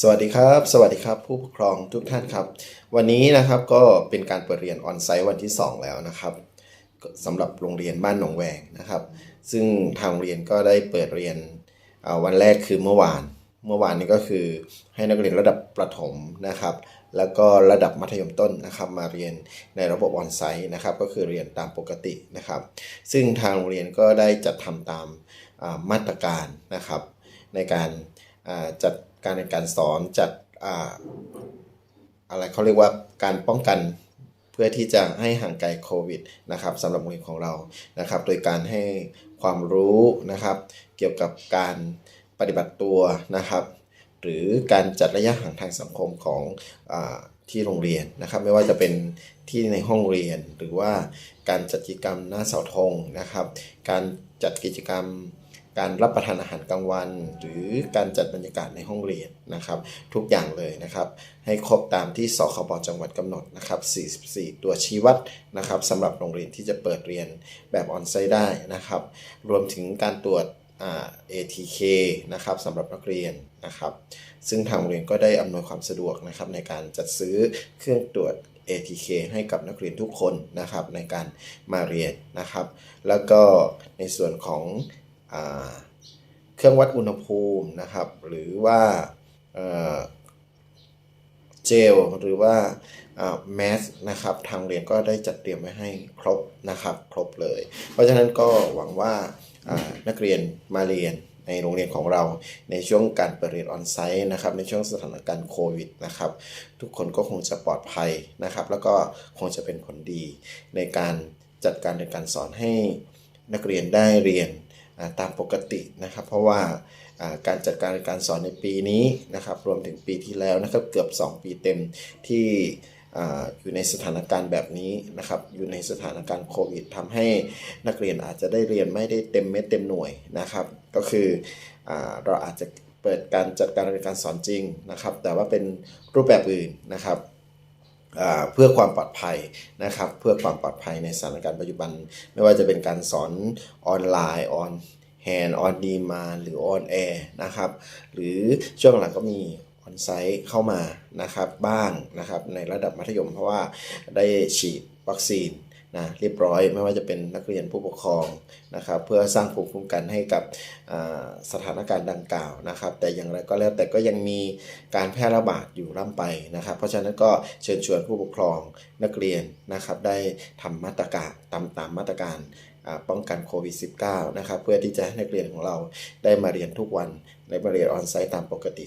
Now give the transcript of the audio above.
สวัสดีครับ สวัสดีครับ ผู้ปกครองทุกท่านครับ วันนี้นะครับก็เป็นการเปิดเรียนออนไซต์วันที่ 2 แล้วนะครับสำหรับโรงเรียนบ้านหนองแวงนะครับ ซึ่งทางโรงเรียนก็ได้เปิดเรียนวันแรกคือเมื่อวาน เมื่อวานนี้ก็คือให้นักเรียนระดับประถมนะครับ แล้วก็ระดับมัธยมต้นนะครับมาเรียนในระบบออนไซต์นะครับ ก็คือเรียนตามปกตินะครับ ซึ่งทางโรงเรียนก็ได้จัดทำตามมาตรการนะครับ ในการจัด การเรียนการสอนจัดอ่าอะไรเขาเรียกว่าการป้องกันเพื่อที่จะให้ห่างไกลโควิดนะครับสำหรับโรงเรียนของเรานะครับ โดยการให้ความรู้นะครับ เกี่ยวกับการปฏิบัติตัวนะครับ หรือการจัดระยะห่างทางสังคมของอที่โรงเรียนนะครับ ไม่ว่าจะเป็นที่ในห้องเรียนหรือว่าการจัดกิจกรรมหน้าเสาธงนะครับ การจัดกิจกรรม การรับประทานอาหารกลางวัน หรือการจัดบรรยากาศในห้องเรียนนะครับ ทุกอย่างเลยนะครับ ให้ครบตามที่สคบจังหวัดกำหนดนะครับ 44 ตัวชี้วัดนะครับสำหรับโรงเรียนที่จะเปิดเรียนแบบออนไซต์ได้นะครับ รวมถึงการตรวจ ATK นะครับสำหรับนักเรียนนะครับ ซึ่งทางโรงเรียนก็ได้อำนวยความสะดวกนะครับในการจัดซื้อเครื่องตรวจ ATK ให้กับนักเรียนทุกคนนะครับในการมาเรียนนะครับ แล้วก็ในส่วนของ เครื่องวัดอุณหภูมินะครับ หรือว่าเจลหรือว่าแมสนะครับทางเรียนก็ได้จัดเตรียมไว้ให้ครบนะครับ ครบเลย เพราะฉะนั้นก็หวังว่านักเรียนมาเรียนในโรงเรียนของเราในช่วงการเปิดเรียนออนไซต์นะครับในช่วงสถานการณ์โควิดนะครับ ทุกคนก็คงจะปลอดภัยนะครับ แล้วก็คงจะเป็นผลดีในการจัดการเรียนการสอนให้นักเรียนได้เรียน ตามปกตินะครับ เพราะว่าการจัดการการสอนในปีนี้นะครับ รวมถึงปีที่แล้วนะครับเกือบ 2 ปีเต็มที่อยู่ในสถานการณ์แบบนี้นะครับ อยู่ในสถานการณ์โควิดทำให้นักเรียนอาจจะได้เรียนไม่ได้เต็มเม็ดเต็มหน่วยนะครับ ก็คืออเราอาจจะเปิดการจัดการเรียนการสอนจริงนะครับ แต่ว่าเป็นรูปแบบอื่นนะครับเพื่อความปลอดภัยนะครับ เพื่อความปลอดภัยในสถานการณ์ปัจจุบัน ไม่ว่าจะเป็นการสอนออนไลน์ออน แฮนด์ออนดีมาหรือออนแอร์นะครับ หรือช่วงหลังก็มีออนไซต์เข้ามานะครับบ้างนะครับในระดับมัธยมเพราะว่าได้ฉีดวัคซีนนะเรียบร้อยไม่ว่าจะเป็นนักเรียนผู้ปกครองนะครับ เพื่อสร้างภูมิคุ้มกันให้กับสถานการณ์ดังกล่าวนะครับ แต่อย่างไรก็แล้วแต่ก็ยังมีการแพร่ระบาดอยู่ร่ำไปนะครับ เพราะฉะนั้นก็เชิญชวนผู้ปกครองนักเรียนนะครับ ได้ทำมาตรการตามตามมาตรการ ป้องกันโควิด -19 นะครับ เพื่อที่จะให้นักเรียนของเราได้มาเรียนทุกวันได้มาเรียนออนไซต์ตามปกติ